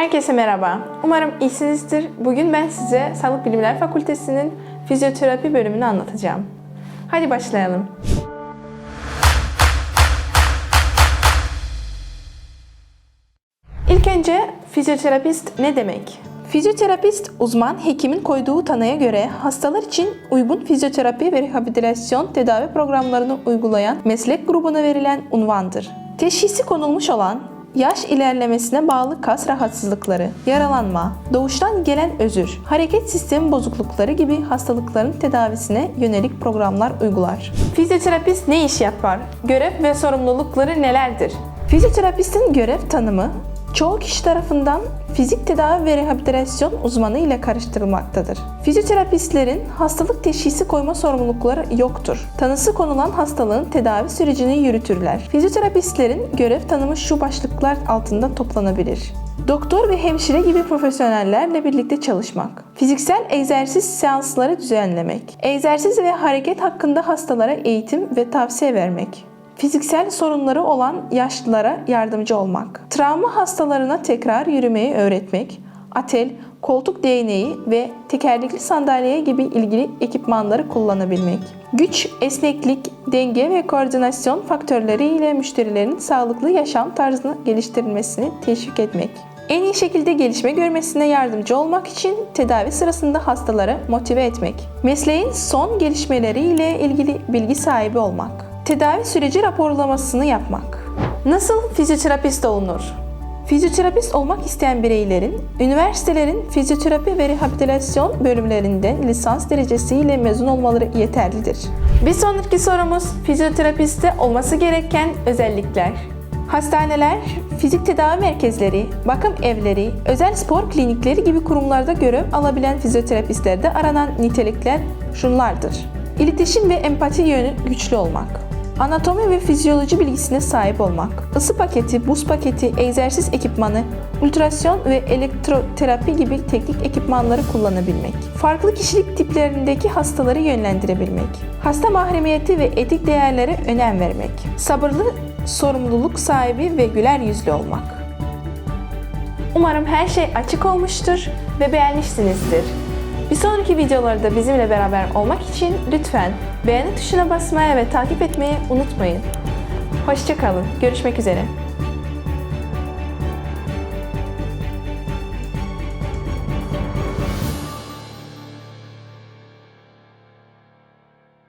Herkese merhaba. Umarım iyisinizdir. Bugün ben size Sağlık Bilimler Fakültesi'nin fizyoterapi bölümünü anlatacağım. Hadi başlayalım. İlk önce fizyoterapist ne demek? Fizyoterapist, uzman hekimin koyduğu tanıya göre hastalar için uygun fizyoterapi ve rehabilitasyon tedavi programlarını uygulayan meslek grubuna verilen unvandır. Teşhisi konulmuş olan yaş ilerlemesine bağlı kas rahatsızlıkları, yaralanma, doğuştan gelen özür, hareket sistemi bozuklukları gibi hastalıkların tedavisine yönelik programlar uygular. Fizyoterapist ne iş yapar? Görev ve sorumlulukları nelerdir? Fizyoterapistin görev tanımı çoğu kişi tarafından fizik tedavi ve rehabilitasyon uzmanı ile karıştırılmaktadır. Fizyoterapistlerin hastalık teşhisi koyma sorumlulukları yoktur. Tanısı konulan hastalığın tedavi sürecini yürütürler. Fizyoterapistlerin görev tanımı şu başlıklar altında toplanabilir. Doktor ve hemşire gibi profesyonellerle birlikte çalışmak. Fiziksel egzersiz seansları düzenlemek. Egzersiz ve hareket hakkında hastalara eğitim ve tavsiye vermek. Fiziksel sorunları olan yaşlılara yardımcı olmak. Travma hastalarına tekrar yürümeyi öğretmek. Atel, koltuk değneği ve tekerlekli sandalye gibi ilgili ekipmanları kullanabilmek. Güç, esneklik, denge ve koordinasyon faktörleri ile müşterilerin sağlıklı yaşam tarzını geliştirilmesini teşvik etmek. En iyi şekilde gelişme görmesine yardımcı olmak için tedavi sırasında hastaları motive etmek. Mesleğin son gelişmeleri ile ilgili bilgi sahibi olmak. Tedavi süreci raporlamasını yapmak. Nasıl fizyoterapist olunur? Fizyoterapist olmak isteyen bireylerin, üniversitelerin fizyoterapi ve rehabilitasyon bölümlerinden lisans derecesiyle mezun olmaları yeterlidir. Bir sonraki sorumuz fizyoterapiste olması gereken özellikler. Hastaneler, fizik tedavi merkezleri, bakım evleri, özel spor klinikleri gibi kurumlarda görev alabilen fizyoterapistlerde aranan nitelikler şunlardır. İletişim ve empati yönü güçlü olmak. Anatomi ve fizyoloji bilgisine sahip olmak. Isı paketi, buz paketi, egzersiz ekipmanı, ultrasyon ve elektroterapi gibi teknik ekipmanları kullanabilmek. Farklı kişilik tiplerindeki hastaları yönlendirebilmek. Hasta mahremiyeti ve etik değerlere önem vermek. Sabırlı, sorumluluk sahibi ve güler yüzlü olmak. Umarım her şey açık olmuştur ve beğenmişsinizdir. Bir sonraki videolarda bizimle beraber olmak için lütfen beğeni tuşuna basmaya ve takip etmeyi unutmayın. Hoşçakalın. Görüşmek üzere.